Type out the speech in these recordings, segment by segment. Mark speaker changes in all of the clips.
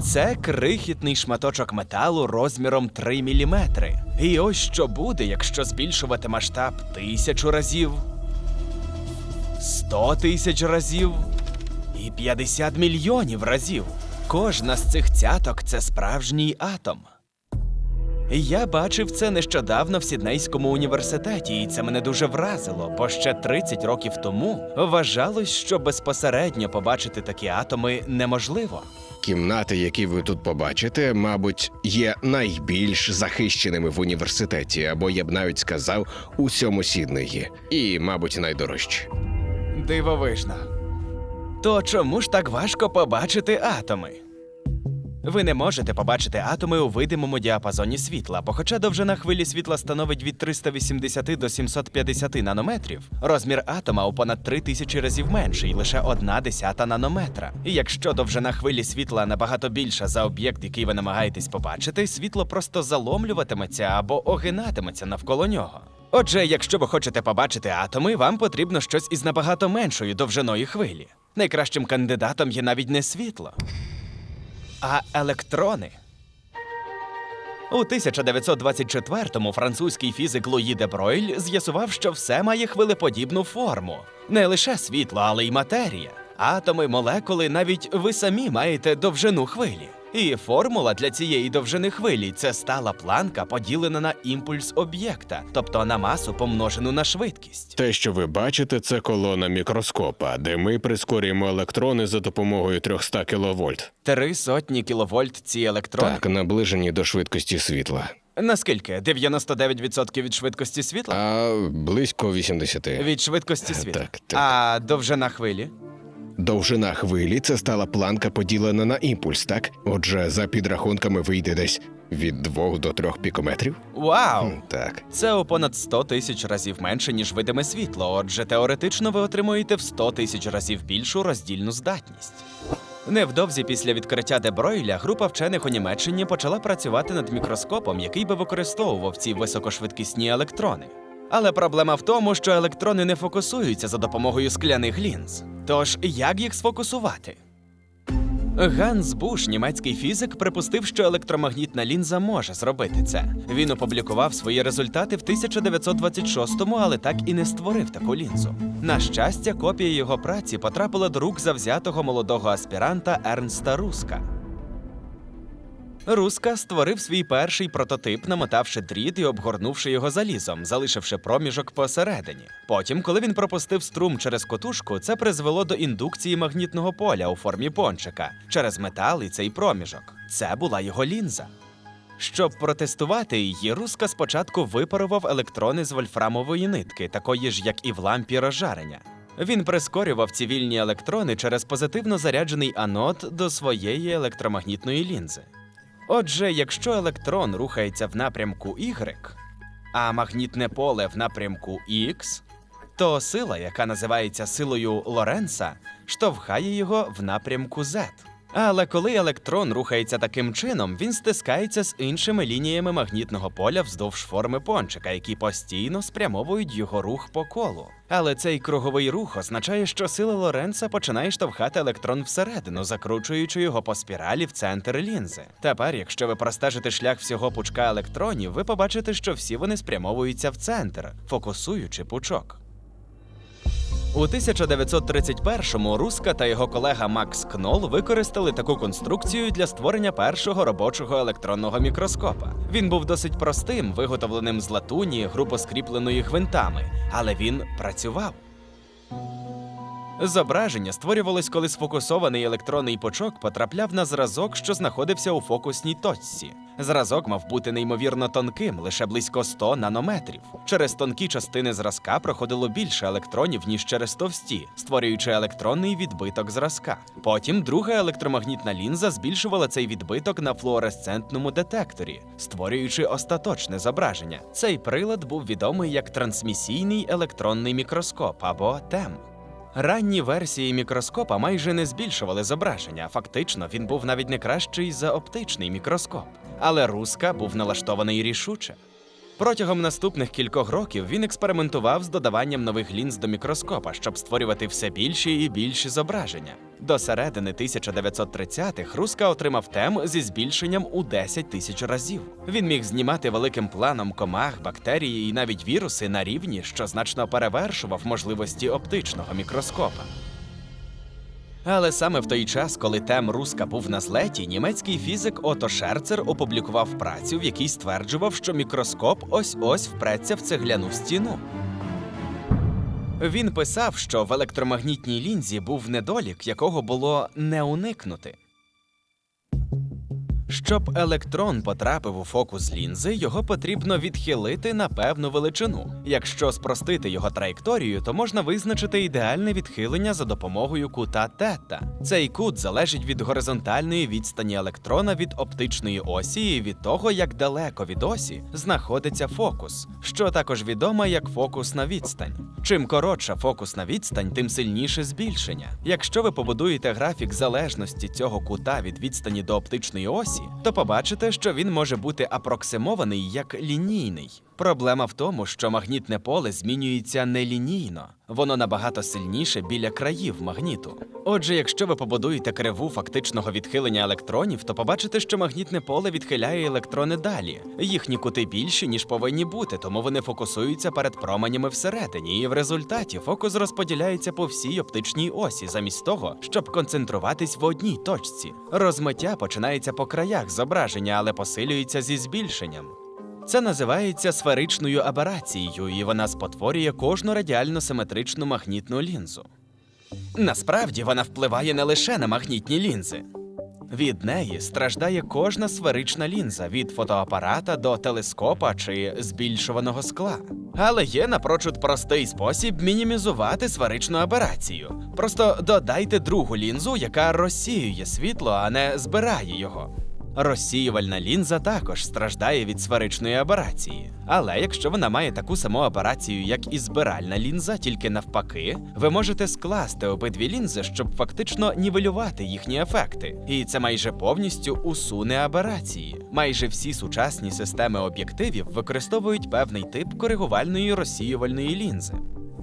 Speaker 1: Це крихітний шматочок металу розміром 3 мм. І ось що буде, якщо збільшувати масштаб тисячу разів, 100 тисяч разів і 50 мільйонів разів. Кожна з цих цяток це справжній атом. Я бачив це нещодавно в Сіднейському університеті, і це мене дуже вразило, бо ще 30 років тому вважалось, що безпосередньо побачити такі атоми неможливо.
Speaker 2: Кімнати, які ви тут побачите, мабуть, є найбільш захищеними в університеті, або я б навіть сказав, у всьому Сіднеї. І, мабуть, найдорожчі.
Speaker 1: Дивовижно. То чому ж так важко побачити атоми? Ви не можете побачити атоми у видимому діапазоні світла, бо хоча довжина хвилі світла становить від 380 до 750 нанометрів, розмір атома у понад 3000 разів менший, лише одна десята нанометра. І якщо довжина хвилі світла набагато більша за об'єкт, який ви намагаєтесь побачити, світло просто заломлюватиметься або огинатиметься навколо нього. Отже, якщо ви хочете побачити атоми, вам потрібно щось із набагато меншою довжиною хвилі. Найкращим кандидатом є навіть не світло, а електрони. У 1924-му французький фізик Луї де Бройль з'ясував, що все має хвилеподібну форму. Не лише світло, але й матерія. Атоми, молекули, навіть ви самі маєте довжину хвилі. І формула для цієї довжини хвилі це стала планка, поділена на імпульс об'єкта, тобто на масу помножену на швидкість.
Speaker 2: Те, що ви бачите, це колона мікроскопа, де ми прискорюємо електрони за допомогою 300 кВт.
Speaker 1: Три сотні кіловольт ці електрони.
Speaker 2: Так, наближені до швидкості світла.
Speaker 1: Наскільки? 99% від швидкості світла?
Speaker 2: А близько 80.
Speaker 1: Від швидкості світла.
Speaker 2: Так, так.
Speaker 1: А довжина хвилі?
Speaker 2: Довжина хвилі це стала планка поділена на імпульс, так? Отже, за підрахунками вийде десь від 2 до 3 пікометрів.
Speaker 1: Вау!
Speaker 2: Так.
Speaker 1: Це у понад 100 тисяч разів менше, ніж видиме світло. Отже, теоретично ви отримуєте в 100 тисяч разів більшу роздільну здатність. Невдовзі після відкриття Дебройля група вчених у Німеччині почала працювати над мікроскопом, який би використовував ці високошвидкісні електрони. Але проблема в тому, що електрони не фокусуються за допомогою скляних лінз. Тож як їх сфокусувати? Ганс Буш, німецький фізик, припустив, що електромагнітна лінза може зробити це. Він опублікував свої результати в 1926-му, але так і не створив таку лінзу. На щастя, копія його праці потрапила до рук завзятого молодого аспіранта Ернста Руска. Руска створив свій перший прототип, намотавши дріт і обгорнувши його залізом, залишивши проміжок посередині. Потім, коли він пропустив струм через котушку, це призвело до індукції магнітного поля у формі пончика через метал і цей проміжок. Це була його лінза. Щоб протестувати її, Руска спочатку випарував електрони з вольфрамової нитки, такої ж, як і в лампі розжарення. Він прискорював ці вільні електрони через позитивно заряджений анод до своєї електромагнітної лінзи. Отже, якщо електрон рухається в напрямку Y, а магнітне поле в напрямку X, то сила, яка називається силою Лоренца, штовхає його в напрямку Z. Але коли електрон рухається таким чином, він стискається з іншими лініями магнітного поля вздовж форми пончика, які постійно спрямовують його рух по колу. Але цей круговий рух означає, що сила Лоренца починає штовхати електрон всередину, закручуючи його по спіралі в центр лінзи. Тепер, якщо ви простежите шлях всього пучка електронів, ви побачите, що всі вони спрямовуються в центр, фокусуючи пучок. У 1931-му Руска та його колега Макс Кнол використали таку конструкцію для створення першого робочого електронного мікроскопа. Він був досить простим, виготовленим з латуні, грубо скріпленої гвинтами, але він працював. Зображення створювалось, коли сфокусований електронний пучок потрапляв на зразок, що знаходився у фокусній точці. Зразок мав бути неймовірно тонким, лише близько 100 нанометрів. Через тонкі частини зразка проходило більше електронів, ніж через товсті, створюючи електронний відбиток зразка. Потім друга електромагнітна лінза збільшувала цей відбиток на флуоресцентному детекторі, створюючи остаточне зображення. Цей прилад був відомий як трансмісійний електронний мікроскоп або ТЕМ. Ранні версії мікроскопа майже не збільшували зображення. Фактично, він був навіть не кращий за оптичний мікроскоп. Але Руска був налаштований рішуче. Протягом наступних кількох років він експериментував з додаванням нових лінз до мікроскопа, щоб створювати все більші і більші зображення. До середини 1930-х Руска отримав тем зі збільшенням у 10 тисяч разів. Він міг знімати великим планом комах, бактерії і навіть віруси на рівні, що значно перевершував можливості оптичного мікроскопа. Але саме в той час, коли тем Руска був на злеті, німецький фізик Ото Шерцер опублікував працю, в якій стверджував, що мікроскоп ось-ось впреться в цегляну стіну. Він писав, що в електромагнітній лінзі був недолік, якого було не уникнути. Щоб електрон потрапив у фокус лінзи, його потрібно відхилити на певну величину. Якщо спростити його траєкторію, то можна визначити ідеальне відхилення за допомогою кута тета. Цей кут залежить від горизонтальної відстані електрона від оптичної осі і від того, як далеко від осі знаходиться фокус, що також відомо як фокусна відстань. Чим коротша фокусна відстань, тим сильніше збільшення. Якщо ви побудуєте графік залежності цього кута від відстані до оптичної осі, то побачите, що він може бути апроксимований як лінійний. Проблема в тому, що магнітне поле змінюється нелінійно, воно набагато сильніше біля країв магніту. Отже, якщо ви побудуєте криву фактичного відхилення електронів, то побачите, що магнітне поле відхиляє електрони далі. Їхні кути більші, ніж повинні бути, тому вони фокусуються перед променями всередині, і в результаті фокус розподіляється по всій оптичній осі, замість того, щоб концентруватись в одній точці. Розмиття починається по краях зображення, але посилюється зі збільшенням. Це називається сферичною аберацією, і вона спотворює кожну радіально симетричну магнітну лінзу. Насправді вона впливає не лише на магнітні лінзи. Від неї страждає кожна сферична лінза від фотоапарата до телескопа чи збільшуваного скла. Але є напрочуд простий спосіб мінімізувати сферичну аберацію. Просто додайте другу лінзу, яка розсіює світло, а не збирає його. Розсіювальна лінза також страждає від сферичної аберації. Але якщо вона має таку саму аберацію, як і збиральна лінза, тільки навпаки, ви можете скласти обидві лінзи, щоб фактично нівелювати їхні ефекти. І це майже повністю усуне аберації. Майже всі сучасні системи об'єктивів використовують певний тип коригувальної розсіювальної лінзи.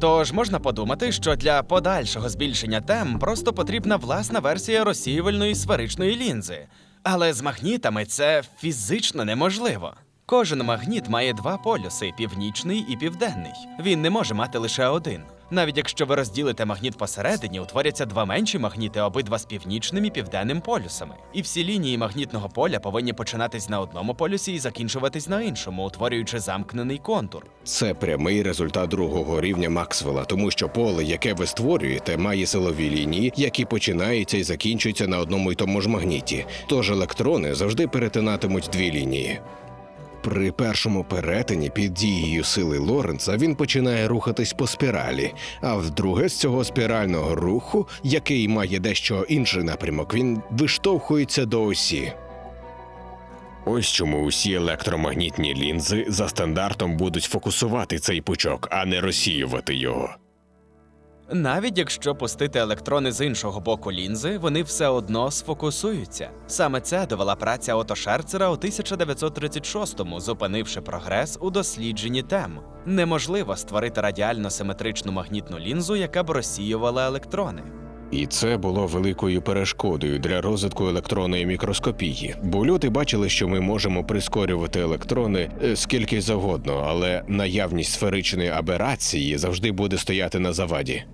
Speaker 1: Тож можна подумати, що для подальшого збільшення тем просто потрібна власна версія розсіювальної сферичної лінзи. Але з магнітами це фізично неможливо. Кожен магніт має два полюси північний і південний. Він не може мати лише один. Навіть якщо ви розділите магніт посередині, утворяться два менші магніти, обидва з північним і південним полюсами. І всі лінії магнітного поля повинні починатись на одному полюсі і закінчуватись на іншому, утворюючи замкнений контур.
Speaker 2: Це прямий результат другого рівня Максвелла, тому що поле, яке ви створюєте, має силові лінії, які починаються і закінчуються на одному й тому ж магніті. Тож електрони завжди перетинатимуть дві лінії. При першому перетині під дією сили Лоренца він починає рухатись по спіралі, а вдруге з цього спірального руху, який має дещо інший напрямок, він виштовхується до осі. Ось чому усі електромагнітні лінзи за стандартом будуть фокусувати цей пучок, а не розсіювати його.
Speaker 1: Навіть якщо пустити електрони з іншого боку лінзи, вони все одно сфокусуються. Саме це довела праця Ото Шерцера у 1936-му, зупинивши прогрес у дослідженні тем. Неможливо створити радіально симетричну магнітну лінзу, яка б розсіювала електрони.
Speaker 2: І це було великою перешкодою для розвитку електронної мікроскопії. Бо люди бачили, що ми можемо прискорювати електрони е, скільки завгодно, але наявність сферичної аберації завжди буде стояти на заваді.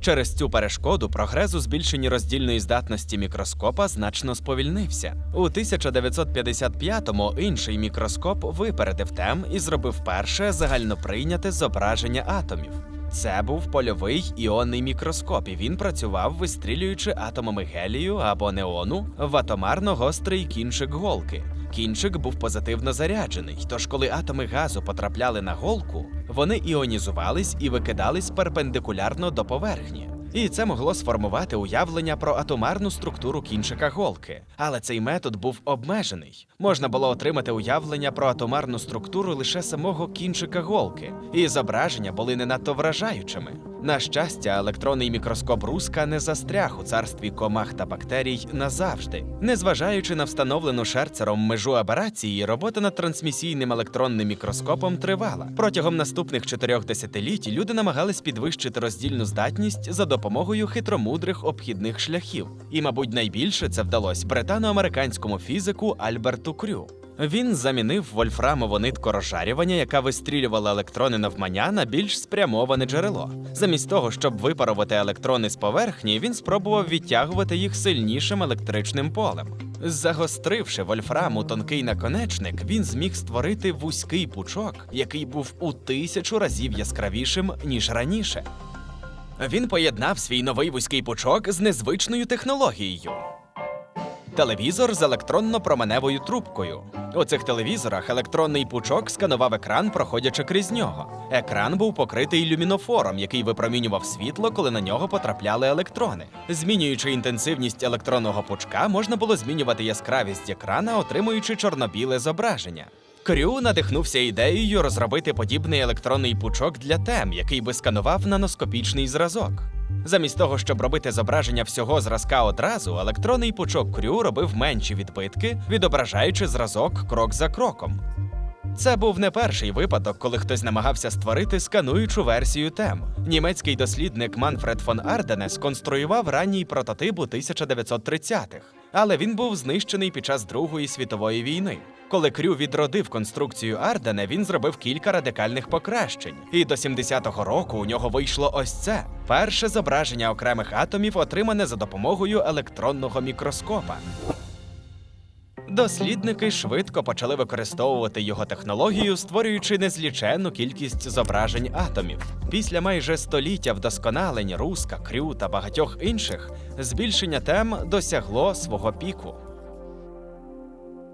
Speaker 1: Через цю перешкоду прогрес у збільшенні роздільної здатності мікроскопа значно сповільнився. У 1955-му інший мікроскоп випередив тем і зробив перше загальноприйняте зображення атомів. Це був польовий іонний мікроскоп, і він працював, вистрілюючи атомами гелію або неону в атомарно гострий кінчик голки. Кінчик був позитивно заряджений, тож коли атоми газу потрапляли на голку, вони іонізувались і викидались перпендикулярно до поверхні. І це могло сформувати уявлення про атомарну структуру кінчика голки. Але цей метод був обмежений. Можна було отримати уявлення про атомарну структуру лише самого кінчика голки, і зображення були не надто вражаючими. На щастя, електронний мікроскоп Руска не застряг у царстві комах та бактерій назавжди. Незважаючи на встановлену шерцером межу аберації, робота над трансмісійним електронним мікроскопом тривала. Протягом наступних чотирьох десятиліть люди намагались підвищити роздільну здатність за допомогою хитромудрих обхідних шляхів. І, мабуть, найбільше це вдалося британо-американському фізику Альберту Крю. Він замінив вольфрамову нитку розжарювання, яка вистрілювала електрони навмання на більш спрямоване джерело. Замість того, щоб випарувати електрони з поверхні, він спробував відтягувати їх сильнішим електричним полем. Загостривши вольфрам у тонкий наконечник, він зміг створити вузький пучок, який був у тисячу разів яскравішим ніж раніше. Він поєднав свій новий вузький пучок з незвичною технологією. Телевізор з електронно-променевою трубкою. У цих телевізорах електронний пучок сканував екран, проходячи крізь нього. Екран був покритий люмінофором, який випромінював світло, коли на нього потрапляли електрони. Змінюючи інтенсивність електронного пучка, можна було змінювати яскравість екрана, отримуючи чорно-біле зображення. Крю надихнувся ідеєю розробити подібний електронний пучок для тем, який би сканував наноскопічний зразок. Замість того, щоб робити зображення всього зразка одразу, електронний пучок Крю робив менші відбитки, відображаючи зразок крок за кроком. Це був не перший випадок, коли хтось намагався створити скануючу версію тем. Німецький дослідник Манфред фон Ардене сконструював ранній прототип у 1930-х, але він був знищений під час Другої світової війни. Коли Крю відродив конструкцію Ардене, він зробив кілька радикальних покращень, і до 70-го року у нього вийшло ось це перше зображення окремих атомів, отримане за допомогою електронного мікроскопа. Дослідники швидко почали використовувати його технологію, створюючи незліченну кількість зображень атомів. Після майже століття вдосконалень Руска, Крю та багатьох інших збільшення тем досягло свого піку.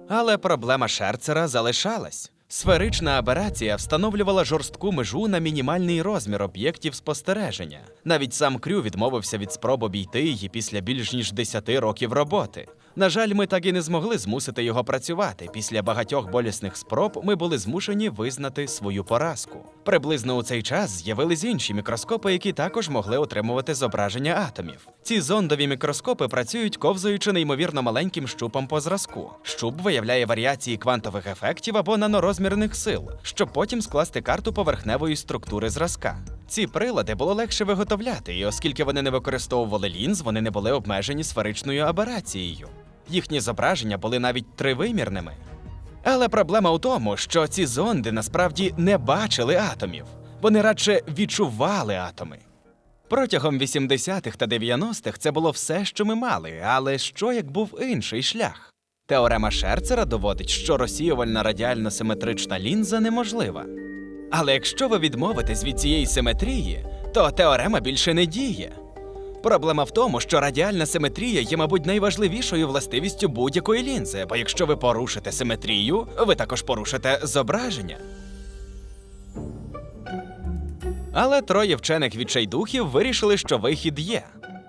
Speaker 1: Але проблема Шерцера залишалась. Сферична аберація встановлювала жорстку межу на мінімальний розмір об'єктів спостереження. Навіть сам Крю відмовився від спроб обійти її після більш ніж 10 років роботи. На жаль, ми так і не змогли змусити його працювати. Після багатьох болісних спроб ми були змушені визнати свою поразку. Приблизно у цей час з'явились інші мікроскопи, які також могли отримувати зображення атомів. Ці зондові мікроскопи працюють ковзаючи неймовірно маленьким щупом по зразку. Щуп виявляє варіації квантових ефектів або нанорозмірних сил, щоб потім скласти карту поверхневої структури зразка. Ці прилади було легше виготовляти, і оскільки вони не використовували лінз, вони не були обмежені сферичною аберацією. Їхні зображення були навіть тривимірними. Але проблема у тому, що ці зонди насправді не бачили атомів, вони радше відчували атоми. Протягом 80-х та 90-х це було все, що ми мали, але що як був інший шлях? Теорема Шерцера доводить, що розсіювальна радіально симетрична лінза неможлива. Але якщо ви відмовитесь від цієї симетрії, то теорема більше не діє. Проблема в тому, що радіальна симетрія є, мабуть, найважливішою властивістю будь-якої лінзи, бо якщо ви порушите симетрію, ви також порушите зображення. Але троє вчених відчайдухів вирішили, що вихід є.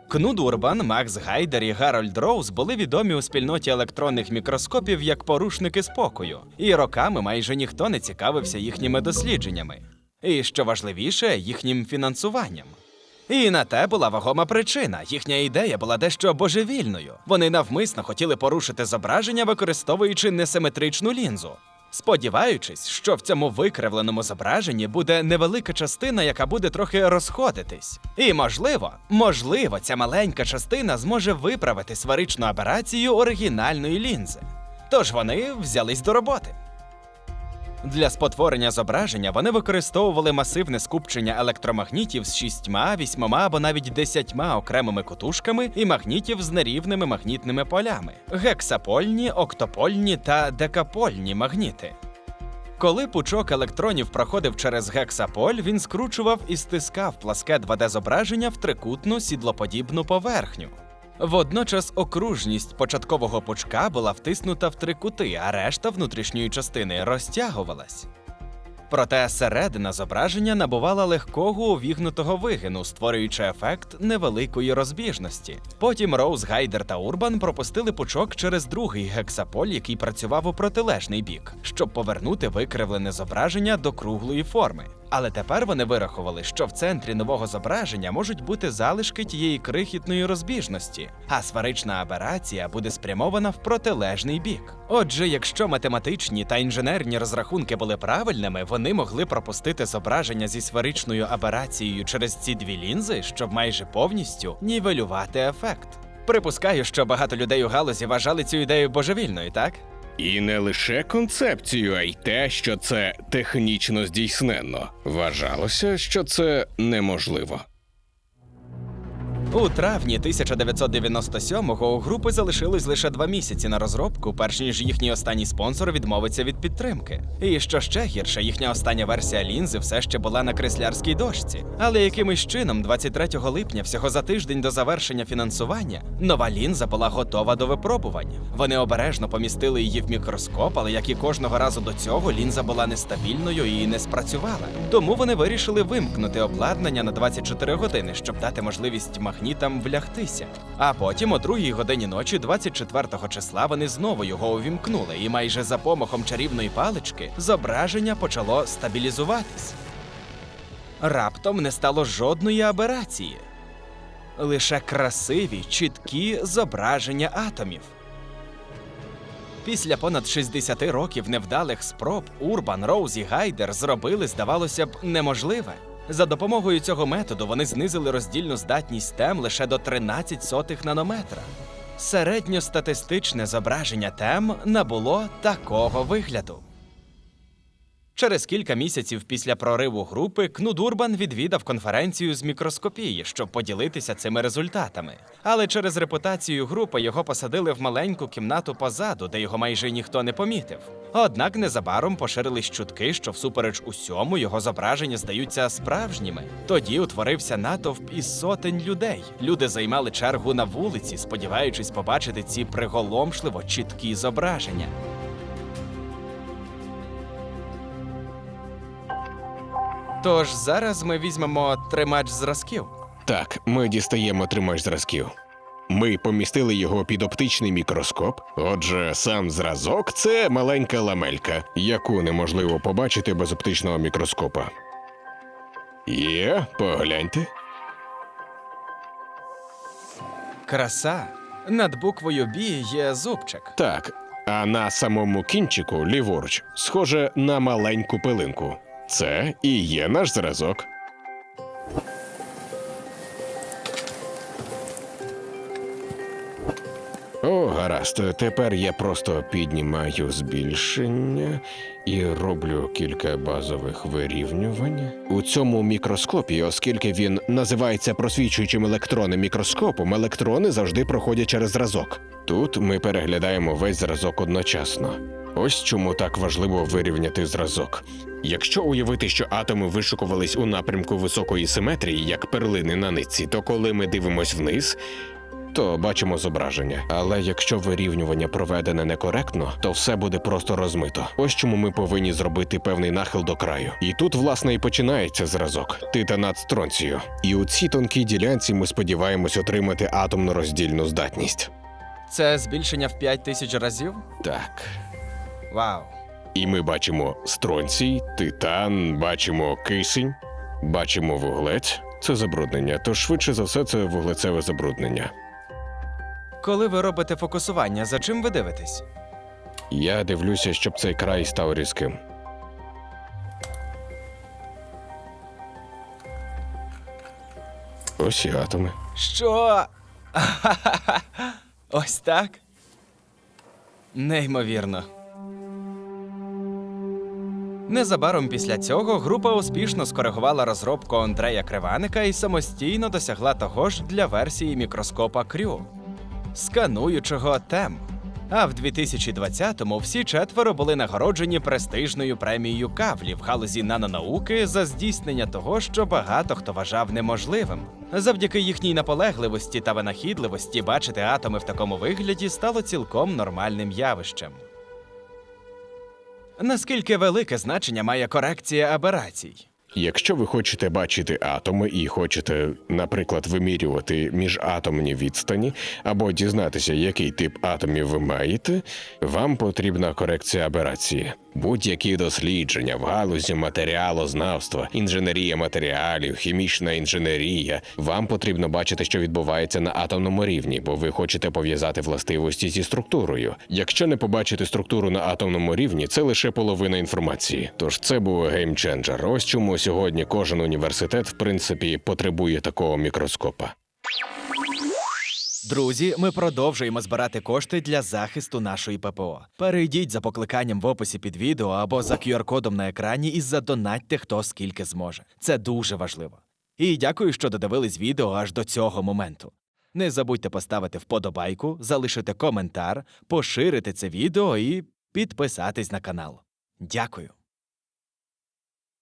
Speaker 1: Кнут Урбан, Макс Гайдер і Гарольд Роуз були відомі у спільноті електронних мікроскопів як порушники спокою, і роками майже ніхто не цікавився їхніми дослідженнями. І що важливіше, їхнім фінансуванням. І на те була вагома причина. Їхня ідея була дещо божевільною. Вони навмисно хотіли порушити зображення, використовуючи несиметричну лінзу, сподіваючись, що в цьому викривленому зображенні буде невелика частина, яка буде трохи розходитись. І можливо, можливо, ця маленька частина зможе виправити сферичну аберацію оригінальної лінзи. Тож вони взялись до роботи. Для спотворення зображення вони використовували масивне скупчення електромагнітів з шістьма, вісьмома або навіть десятьма окремими котушками і магнітів з нерівними магнітними полями гексапольні, октопольні та декапольні магніти. Коли пучок електронів проходив через гексаполь, він скручував і стискав пласке 2D-зображення в трикутну сідлоподібну поверхню. Водночас окружність початкового пучка була втиснута в три кути, а решта внутрішньої частини розтягувалась. Проте середина зображення набувала легкого увігнутого вигину, створюючи ефект невеликої розбіжності. Потім Роуз, Гайдер та Урбан пропустили пучок через другий гексаполь, який працював у протилежний бік, щоб повернути викривлене зображення до круглої форми. Але тепер вони вирахували, що в центрі нового зображення можуть бути залишки тієї крихітної розбіжності, а сферична аберація буде спрямована в протилежний бік. Отже, якщо математичні та інженерні розрахунки були правильними, вони могли пропустити зображення зі сферичною аберацією через ці дві лінзи, щоб майже повністю нівелювати ефект. Припускаю, що багато людей у галузі вважали цю ідею божевільною, так?
Speaker 2: І не лише концепцію, а й те, що це технічно здійсненно. Вважалося, що це неможливо.
Speaker 1: У травні 1997-го у групи залишилось лише два місяці на розробку, перш ніж їхній останній спонсор відмовиться від підтримки. І що ще гірше, їхня остання версія лінзи все ще була на креслярській дошці. Але якимось чином, 23 липня, всього за тиждень до завершення фінансування, нова лінза була готова до випробувань. Вони обережно помістили її в мікроскоп, але як і кожного разу до цього, лінза була нестабільною і не спрацювала. Тому вони вирішили вимкнути обладнання на 24 години, щоб дати можливість магнітам влягтися. А потім, о другій годині ночі, 24-го числа, вони знову його увімкнули, і майже за помахом чарівної палички зображення почало стабілізуватись. Раптом не стало жодної аберації. Лише красиві, чіткі зображення атомів. Після понад 60 років невдалих спроб Урбан, Роуз і Гайдер зробили, здавалося б, неможливе. За допомогою цього методу вони знизили роздільну здатність тем лише до 13 сотих нанометра. Середньостатистичне зображення тем набуло такого вигляду. Через кілька місяців після прориву групи Кнуд Урбан відвідав конференцію з мікроскопії, щоб поділитися цими результатами. Але через репутацію групи його посадили в маленьку кімнату позаду, де його майже ніхто не помітив. Однак незабаром поширились чутки, що всупереч усьому його зображення здаються справжніми. Тоді утворився натовп із сотень людей. Люди займали чергу на вулиці, сподіваючись побачити ці приголомшливо чіткі зображення. Тож зараз ми візьмемо тримач зразків.
Speaker 2: Так, ми дістаємо тримач зразків. Ми помістили його під оптичний мікроскоп. Отже, сам зразок це маленька ламелька, яку неможливо побачити без оптичного мікроскопа. Є, погляньте.
Speaker 1: Краса. Над буквою Бі є зубчик.
Speaker 2: Так, а на самому кінчику, ліворуч, схоже на маленьку пилинку. Це і є наш зразок. О, гаразд. Тепер я просто піднімаю збільшення і роблю кілька базових вирівнювань. У цьому мікроскопі, оскільки він називається просвічуючим електронним мікроскопом, електрони завжди проходять через зразок. Тут ми переглядаємо весь зразок одночасно. Ось чому так важливо вирівняти зразок. Якщо уявити, що атоми вишукувались у напрямку високої симетрії, як перлини на нитці, то коли ми дивимось вниз, то бачимо зображення. Але якщо вирівнювання проведене некоректно, то все буде просто розмито. Ось чому ми повинні зробити певний нахил до краю. І тут, власне, і починається зразок титанат стронцію. І у цій тонкій ділянці ми сподіваємось отримати атомну роздільну здатність.
Speaker 1: Це збільшення в 5 тисяч разів?
Speaker 2: Так.
Speaker 1: Вау.
Speaker 2: І ми бачимо стронцій, титан, бачимо кисень, бачимо вуглець. Це забруднення, то швидше за все це вуглецеве забруднення.
Speaker 1: Коли ви робите фокусування, за чим ви дивитесь?
Speaker 2: Я дивлюся, щоб цей край став різким. Ось і атоми.
Speaker 1: Що? Ось так? Неймовірно. Незабаром після цього група успішно скоригувала розробку Андрея Криваника і самостійно досягла того ж для версії мікроскопа Крю скануючого тем. А в 2020-му всі четверо були нагороджені престижною премією Кавлі в галузі нанонауки за здійснення того, що багато хто вважав неможливим. Завдяки їхній наполегливості та винахідливості бачити атоми в такому вигляді стало цілком нормальним явищем. Наскільки велике значення має корекція аберацій?
Speaker 2: Якщо ви хочете бачити атоми і хочете, наприклад, вимірювати міжатомні відстані або дізнатися, який тип атомів ви маєте, вам потрібна корекція аберації. Будь-які дослідження в галузі матеріалознавства, інженерія матеріалів, хімічна інженерія. Вам потрібно бачити, що відбувається на атомному рівні, бо ви хочете пов'язати властивості зі структурою. Якщо не побачити структуру на атомному рівні, це лише половина інформації. Тож це був геймченджер. Ось чому сьогодні кожен університет, в принципі, потребує такого мікроскопа.
Speaker 1: Друзі, ми продовжуємо збирати кошти для захисту нашої ППО. Перейдіть за покликанням в описі під відео або за QR-кодом на екрані і задонатьте хто скільки зможе. Це дуже важливо. І дякую, що додивились відео аж до цього моменту. Не забудьте поставити вподобайку, залишити коментар, поширити це відео і підписатись на канал. Дякую.